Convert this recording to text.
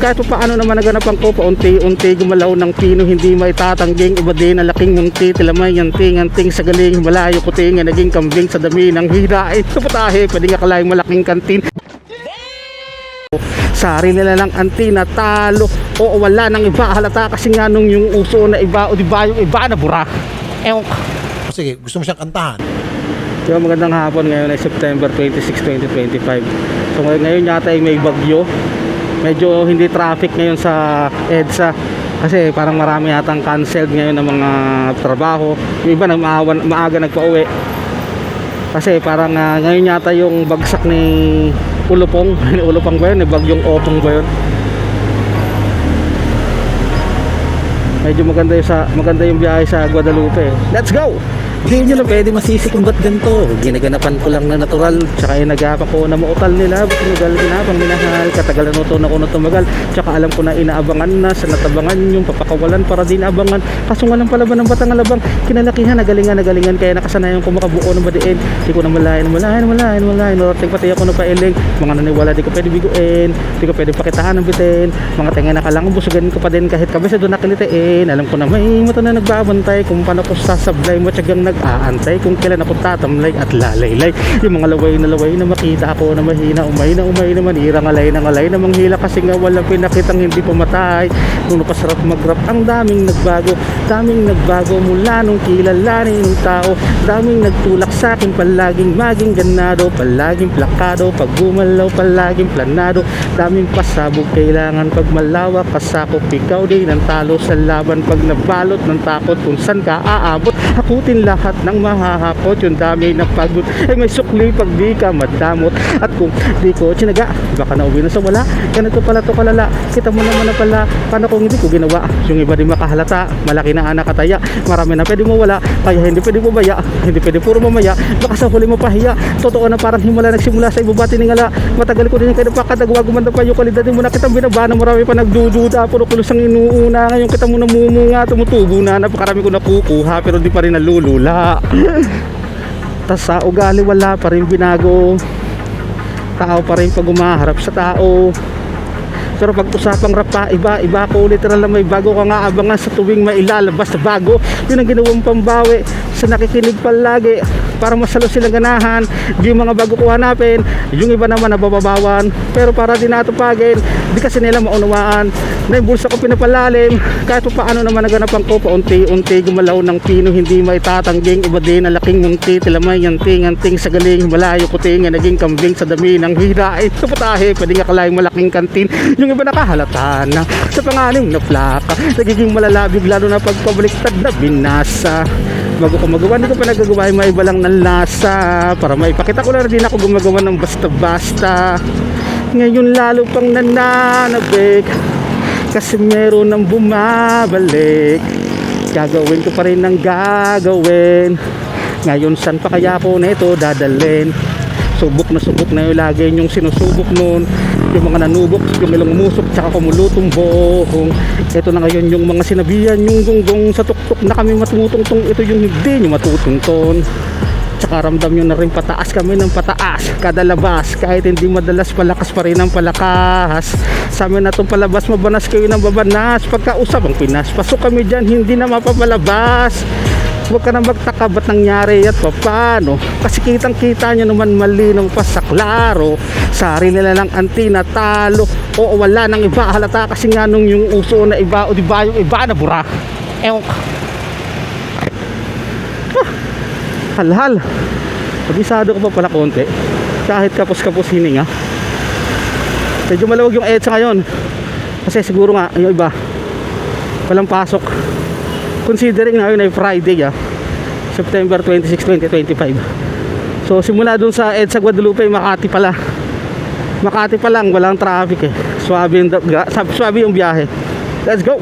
kahit pa paano naman naganapan ko paunti-unti gumalaw ng pino hindi maitatangging. Iba din ang laking munti tilamay yanting anting sa galing. Malayo kuting naging kambing sa dami ng hirain sa putahe pwede nga kalayang malaking kantin. Sari nila lang antina, talo o wala nang iba halata kasi nga nung yung uso na iba o di ba yung iba na bura. Ewan. Sige, gusto mo siyang kantahan. Ba magandang hapon ngayon ay September 26, 2025 So ngay- ngayon yata ay may bagyo Medyo hindi traffic ngayon sa EDSA Kasi parang marami yatang canceled ngayon ng mga trabaho Yung iba nang maaga, maaga nagpa-uwi Kasi parang ah, ngayon yata yung bagsak ni Ulupong Ulupong ba yun? Bagyong Opong ba yun? Medyo maganda yung, sa, maganda yung biyahe sa Guadalupe Let's go! Hindi nyo na pwede masisi kung ba't ganito. Ginaganapan ko lang na natural. Tsaka yung nagapa ko na mautal nila. Ba't tumagal ginapang minahal. Katagalan mo to na ko na tumagal. Tsaka alam ko na inaabangan na sa natabangan yung papakawalan para din abangan. Kaso nga lang pala ba ng batang alabang. Kinalakihan, nagalingan, nagalingan. Kaya nakasanayan ko makabuo ng badiin. Di ko na malayan, malayan, malayan, malayan. Norting pati ako na pailing. Mga naniwala di ko pwede biguin. Di ko pwede pakitahan ng bitin. Mga tenga na kalang busugan ko pa din kahit kami sa doon nakilitain. Alam ko na may mata na nagbabantay kung paano ko sasablay mo tsagang nag-aantay kung kailan ako tatamlay at lalaylay. Yung mga laway na laway na makita ako na mahina, umay na umay na manira ngalay na ngalay na manghila kasi nga walang pinakitang hindi pumatay. Nung napasarap mag-rap, ang daming nagbago, daming nagbago mula nung kilalanin ng tao, daming nagtulak sa akin, palaging maging ganado, palaging plakado, pag gumalaw, palaging planado, daming pasabog, kailangan pag malawak, kasakop, ikaw din ang talo sa laban, pag nabalot ng takot, kung saan ka aabot, hakutin lahat ng mahahakot, yung dami ng pagod, ay may sukli pag di ka madamot, at kung di ko tsinaga, baka nauwi na sa wala, ganito pala to kalala, kita mo naman na pala, paano kung hindi ko ginawa, yung iba di makahalata, malaki na anak kataya, marami na pwede mo wala, kaya hindi pwede mo baya, hindi pwede puro mamaya, baka sa huli mo pahiya, totoo na parang himala nagsimula sa ibabati ng ala, matagal ko din yung kinapakadagwa, gumanda pa yung kalidad mo na kitang binabana, marami pa nagdududa, puro kulos ang inuuna, ngayon kita mo namumunga, tumutubo na, napakarami ko nakukuha, pero di pa rin nalulula. Tas sa ugali wala pa rin binago, tao pa rin pag umaharap sa tao, pero pag usapang rap pa, iba, iba ko literal na may bago ka nga. Abangan sa tuwing may ilalabas na bago. Yun ang ginawang pambawi sa nakikinig palagi para masalo silang ganahan. Yung mga bago ko hanapin, yung iba naman nabababawan. Pero para din natupagin, di kasi nila maunawaan na yung bulsa ko pinapalalim. Kahit pa paano naman naganapan ko, paunti-unti gumalaw ng pino, hindi maitatangging. Iba din ang laking munti, tilamay, yanting, anting sa galing, malayo kuting, naging kambing sa dami ng hirain. Sa putahe, pwede nga kalayang malaking kantin. Yung iba nakahalata na sa pangalim na plaka. Nagiging malalabig lalo na pagpabaliktad na binasa. Bago ko magawa, hindi ko pa nagagawa yung may iba lang ng lasa. Para maipakita ko na din ako gumagawa ng basta-basta. Ngayon lalo pang nananabik. Kasi meron nang bumabalik. Gagawin ko pa rin ng gagawin. Ngayon saan pa kaya ako nito dadalhin? Subok na subok na yung lagi yung sinusubok noon. Yung mga nanubok yung ilang umusok tsaka kumulutong buhong ito na ngayon yung mga sinabihan yung gunggong sa tuktok na kami matutungtong. Ito yung hindi nyo matutungton tsaka ramdam nyo na rin pataas kami ng pataas kada labas. Kahit hindi madalas palakas pa rin ang palakas sa amin na itong palabas mabanas kayo ng babanas. Pagkausap ang pinas pasok kami dyan hindi na mapapalabas Huwag ka na magtaka ba't nangyari at paano? Kasi kitang kita nyo naman malinaw pa sa klaro Sari nila lang antina, talo O wala nang iba. Halata kasi nga nung yung uso na iba O di ba yung iba na bura? Ewan ko. Ah, Halhal Pag-isado ko pa pala konti. Kahit kapos-kapos hininga. Medyo malawag yung EDSA ngayon. Kasi siguro nga yung iba Walang pasok considering na yun ay Friday ah, September 26, 2025 so simula dun sa EDSA Guadalupe Makati pala. Makati pa lang walang traffic eh. Swabe yung, swabe yung biyahe. Let's go